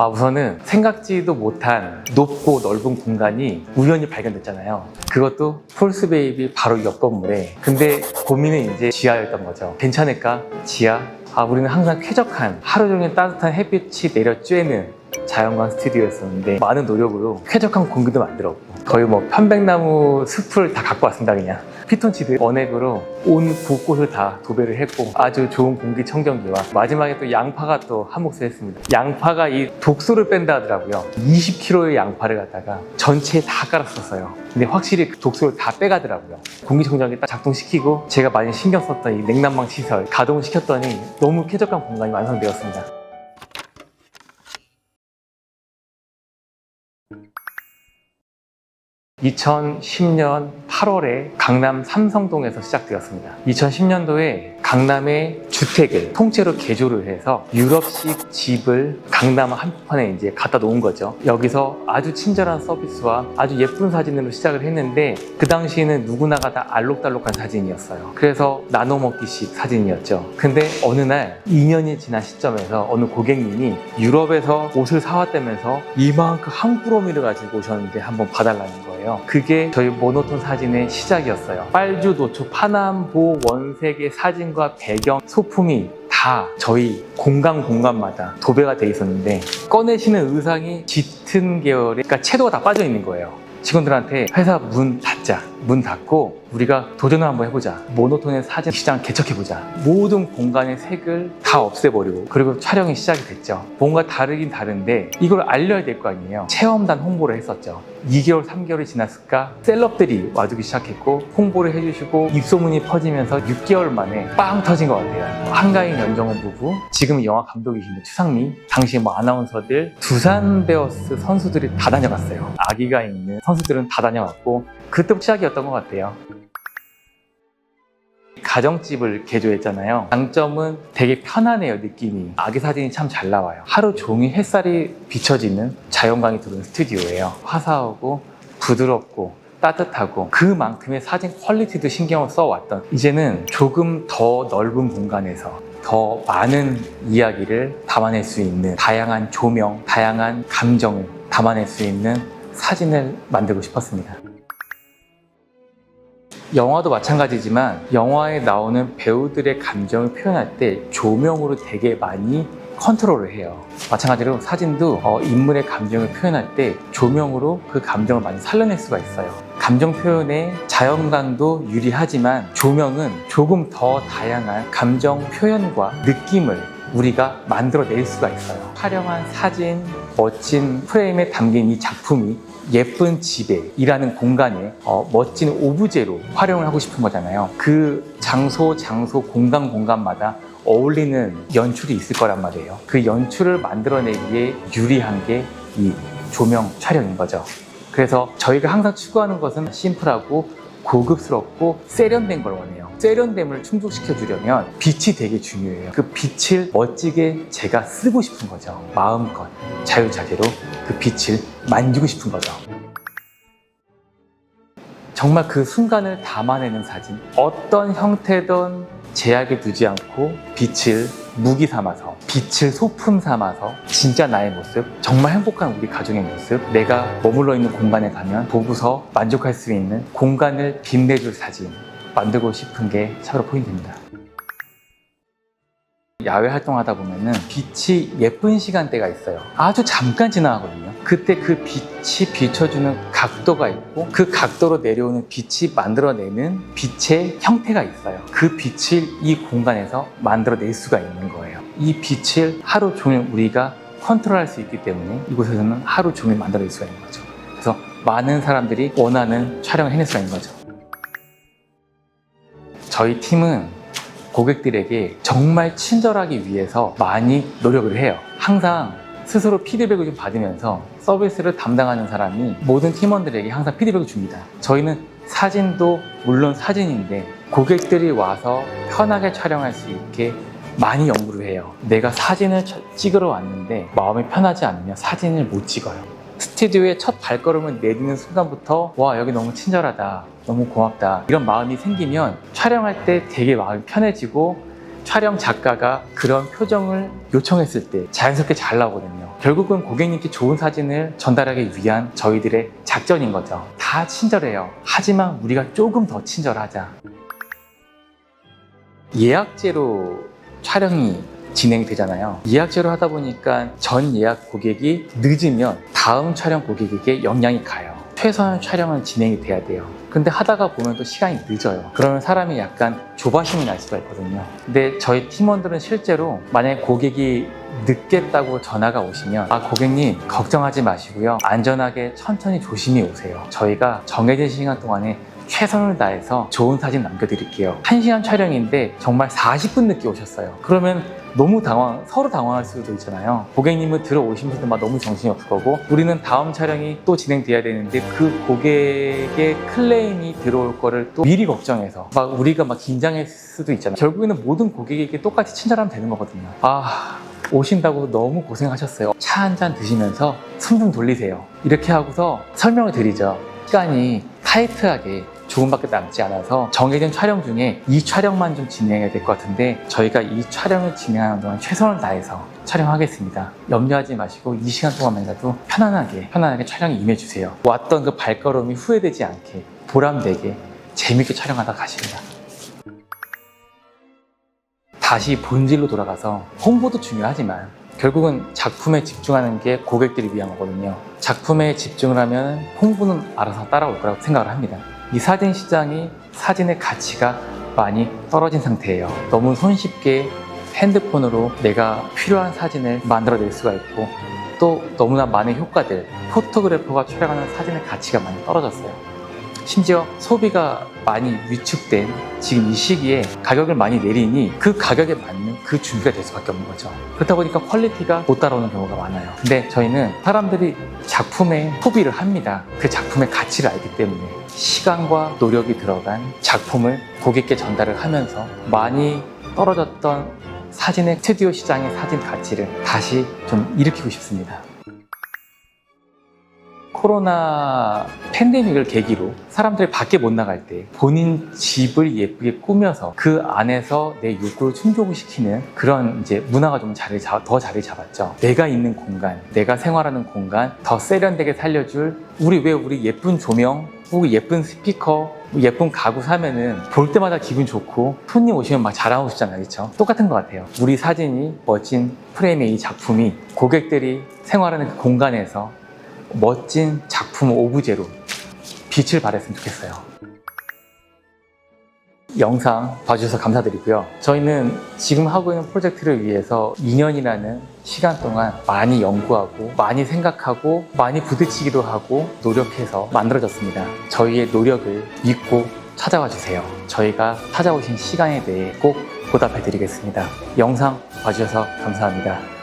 아, 우선은 생각지도 못한 높고 넓은 공간이 우연히 발견됐잖아요. 그것도 폴스베이비 바로 옆 건물에. 근데 고민은 이제 지하였던 거죠. 괜찮을까? 지하? 아, 우리는 항상 쾌적한 하루 종일 따뜻한 햇빛이 내려 쬐는 자연광 스튜디오였었는데 많은 노력으로 쾌적한 공기도 만들었고 거의 뭐 편백나무 숲을 다 갖고 왔습니다 그냥 피톤치드 원액으로 온 곳곳을 다 도배를 했고 아주 좋은 공기청정기와 마지막에 또 양파가 또 한몫을 했습니다. 양파가 이 독소를 뺀다 하더라고요. 20kg의 양파를 갖다가 전체에 다 깔았었어요. 근데 확실히 그 독소를 다 빼가더라고요. 공기청정기 딱 작동시키고 제가 많이 신경 썼던 이 냉난방 시설 가동시켰더니 너무 쾌적한 공간이 완성되었습니다 2010년 8월에 강남 삼성동에서 시작되었습니다. 2010년도에 강남의 주택을 통째로 개조를 해서 유럽식 집을 강남 한복판에 이제 갖다 놓은 거죠. 여기서 아주 친절한 서비스와 아주 예쁜 사진으로 시작을 했는데 그 당시에는 누구나가 다 알록달록한 사진이었어요. 그래서 나눠 먹기식 사진이었죠. 근데 어느 날 2년이 지난 시점에서 어느 고객님이 유럽에서 옷을 사왔다면서 이만큼 한 꾸러미를 가지고 오셨는데 한번 봐달라는 거예요. 그게 저희 모노톤 사진의 시작이었어요. 빨주, 노초, 파남보, 원색의 사진과 배경, 소품이 다 저희 공간 공간마다 도배가 돼 있었는데 꺼내시는 의상이 짙은 계열의 그러니까 채도가 다 빠져 있는 거예요. 직원들한테 회사 문 닫 자. 문 닫고 우리가 도전을 한번 해보자. 모노톤의 사진 시장 개척해보자. 모든 공간의 색을 다 없애버리고 그리고 촬영이 시작이 됐죠. 뭔가 다르긴 다른데 이걸 알려야 될 거 아니에요. 체험단 홍보를 했었죠. 2개월, 3개월이 지났을까 셀럽들이 와주기 시작했고 홍보를 해주시고 입소문이 퍼지면서 6개월 만에 빵 터진 것 같아요. 한가인 연정원 부부, 지금 영화 감독이신 추상미, 당시 뭐 아나운서들, 두산 베어스 선수들이 다 다녀갔어요. 아기가 있는 선수들은 다 다녀갔고 그때 시작이었던 것 같아요. 가정집을 개조했잖아요. 장점은 되게 편안해요, 느낌이. 아기 사진이 참 잘 나와요. 하루 종일 햇살이 비춰지는 자연광이 들어오는 스튜디오예요. 화사하고 부드럽고 따뜻하고 그만큼의 사진 퀄리티도 신경을 써왔던 이제는 조금 더 넓은 공간에서 더 많은 이야기를 담아낼 수 있는 다양한 조명, 다양한 감정을 담아낼 수 있는 사진을 만들고 싶었습니다. 영화도 마찬가지지만 영화에 나오는 배우들의 감정을 표현할 때 조명으로 되게 많이 컨트롤을 해요. 마찬가지로 사진도 어, 인물의 감정을 표현할 때 조명으로 그 감정을 많이 살려낼 수가 있어요. 감정 표현에 자연광도 유리하지만 조명은 조금 더 다양한 감정 표현과 느낌을 우리가 만들어낼 수가 있어요. 촬영한 사진, 멋진 프레임에 담긴 이 작품이 예쁜 집에 일하는 공간에 어, 멋진 오브제로 활용을 하고 싶은 거잖아요. 그 장소, 장소, 공간, 공간마다 어울리는 연출이 있을 거란 말이에요. 그 연출을 만들어내기에 유리한 게 이 조명 촬영인 거죠. 그래서 저희가 항상 추구하는 것은 심플하고 고급스럽고 세련된 걸 원해요. 세련됨을 충족시켜 주려면 빛이 되게 중요해요. 그 빛을 멋지게 제가 쓰고 싶은 거죠. 마음껏 자유자재로 그 빛을 만지고 싶은 거죠. 정말 그 순간을 담아내는 사진. 어떤 형태든 제약을 두지 않고 빛을 무기 삼아서, 빛을 소품 삼아서 진짜 나의 모습, 정말 행복한 우리 가족의 모습, 내가 머물러 있는 공간에 가면 보고서 만족할 수 있는 공간을 빛내줄 사진 만들고 싶은 게 차로 포인트입니다. 야외 활동하다 보면은 빛이 예쁜 시간대가 있어요. 아주 잠깐 지나가거든요. 그때 그 빛이 비춰주는 각도가 있고 그 각도로 내려오는 빛이 만들어내는 빛의 형태가 있어요. 그 빛을 이 공간에서 만들어낼 수가 있는 거예요. 이 빛을 하루 종일 우리가 컨트롤할 수 있기 때문에 이곳에서는 하루 종일 만들어낼 수가 있는 거죠. 그래서 많은 사람들이 원하는 촬영을 해낼 수가 있는 거죠. 저희 팀은 고객들에게 정말 친절하기 위해서 많이 노력을 해요. 항상 스스로 피드백을 좀 받으면서 서비스를 담당하는 사람이 모든 팀원들에게 항상 피드백을 줍니다. 저희는 사진도 물론 사진인데 고객들이 와서 편하게 촬영할 수 있게 많이 연구를 해요. 내가 사진을 쳐- 찍으러 왔는데 마음이 편하지 않으면 사진을 못 찍어요. 스튜디오에 첫 발걸음을 내딛는 순간부터 와 여기 너무 친절하다 너무 고맙다 이런 마음이 생기면 촬영할 때 되게 마음이 편해지고 촬영 작가가 그런 표정을 요청했을 때 자연스럽게 잘 나오거든요 결국은 고객님께 좋은 사진을 전달하기 위한 저희들의 작전인 거죠. 다 친절해요. 하지만 우리가 조금 더 친절하자. 예약제로 촬영이 진행되잖아요. 예약제로 하다 보니까 전 예약 고객이 늦으면 다음 촬영 고객에게 영향이 가요. 최소한 촬영은 진행이 돼야 돼요. 근데 하다가 보면 또 시간이 늦어요. 그러면 사람이 약간 조바심이 날 수가 있거든요. 근데 저희 팀원들은 실제로 만약에 고객이 늦겠다고 전화가 오시면 아 고객님 걱정하지 마시고요. 안전하게 천천히 조심히 오세요. 저희가 정해진 시간 동안에 최선을 다해서 좋은 사진 남겨드릴게요. 1시간 촬영인데 정말 40분 늦게 오셨어요. 그러면 너무 당황, 서로 당황할 수도 있잖아요. 고객님은 들어오시면서도 막 너무 정신이 없을 거고, 우리는 다음 촬영이 또 진행돼야 되는데, 그 고객의 클레임이 들어올 거를 또 미리 걱정해서, 막 우리가 막 긴장할 수도 있잖아요. 결국에는 모든 고객에게 똑같이 친절하면 되는 거거든요. 아, 오신다고 너무 고생하셨어요. 차 한 잔 드시면서 숨 좀 돌리세요. 이렇게 하고서 설명을 드리죠. 시간이 타이트하게 조금밖에 남지 않아서 정해진 촬영 중에 이 촬영만 좀 진행해야 될 것 같은데 저희가 이 촬영을 진행하는 동안 최선을 다해서 촬영하겠습니다. 염려하지 마시고 이 시간 동안만이라도 편안하게 편안하게 촬영에 임해주세요. 왔던 그 발걸음이 후회되지 않게 보람되게 재밌게 촬영하다 가십니다. 다시 본질로 돌아가서 홍보도 중요하지만 결국은 작품에 집중하는 게 고객들을 위한 거거든요. 작품에 집중을 하면 홍보는 알아서 따라올 거라고 생각을 합니다. 이 사진 시장이 사진의 가치가 많이 떨어진 상태예요. 너무 손쉽게 핸드폰으로 내가 필요한 사진을 만들어낼 수가 있고 또 너무나 많은 효과들, 포토그래퍼가 촬영하는 사진의 가치가 많이 떨어졌어요. 심지어 소비가 많이 위축된 지금 이 시기에 가격을 많이 내리니 그 가격에 맞는 그 준비가 될 수밖에 없는 거죠. 그렇다 보니까 퀄리티가 못 따라오는 경우가 많아요. 근데 저희는 사람들이 작품에 소비를 합니다. 그 작품의 가치를 알기 때문에 시간과 노력이 들어간 작품을 고객께 전달을 하면서 많이 떨어졌던 사진의 스튜디오 시장의 사진 가치를 다시 좀 일으키고 싶습니다. 코로나 팬데믹을 계기로 사람들이 밖에 못 나갈 때 본인 집을 예쁘게 꾸며서 그 안에서 내 욕구를 충족시키는 그런 이제 문화가 좀 자리 잡, 더 자리 잡았죠. 내가 있는 공간, 내가 생활하는 공간 더 세련되게 살려줄 우리 왜 우리 예쁜 조명 혹은 예쁜 스피커 예쁜 가구 사면은 볼 때마다 기분 좋고 손님 오시면 막 자랑하고 싶잖아요 그렇죠? 똑같은 것 같아요 우리 사진이 멋진 프레임의 이 작품이 고객들이 생활하는 그 공간에서 멋진 작품 오브제로 빛을 발했으면 좋겠어요. 영상 봐주셔서 감사드리고요. 저희는 지금 하고 있는 프로젝트를 위해서 2년이라는 시간 동안 많이 연구하고 많이 생각하고 많이 부딪히기도 하고 노력해서 만들어졌습니다. 저희의 노력을 믿고 찾아와 주세요. 저희가 찾아오신 시간에 대해 꼭 보답해 드리겠습니다. 영상 봐주셔서 감사합니다.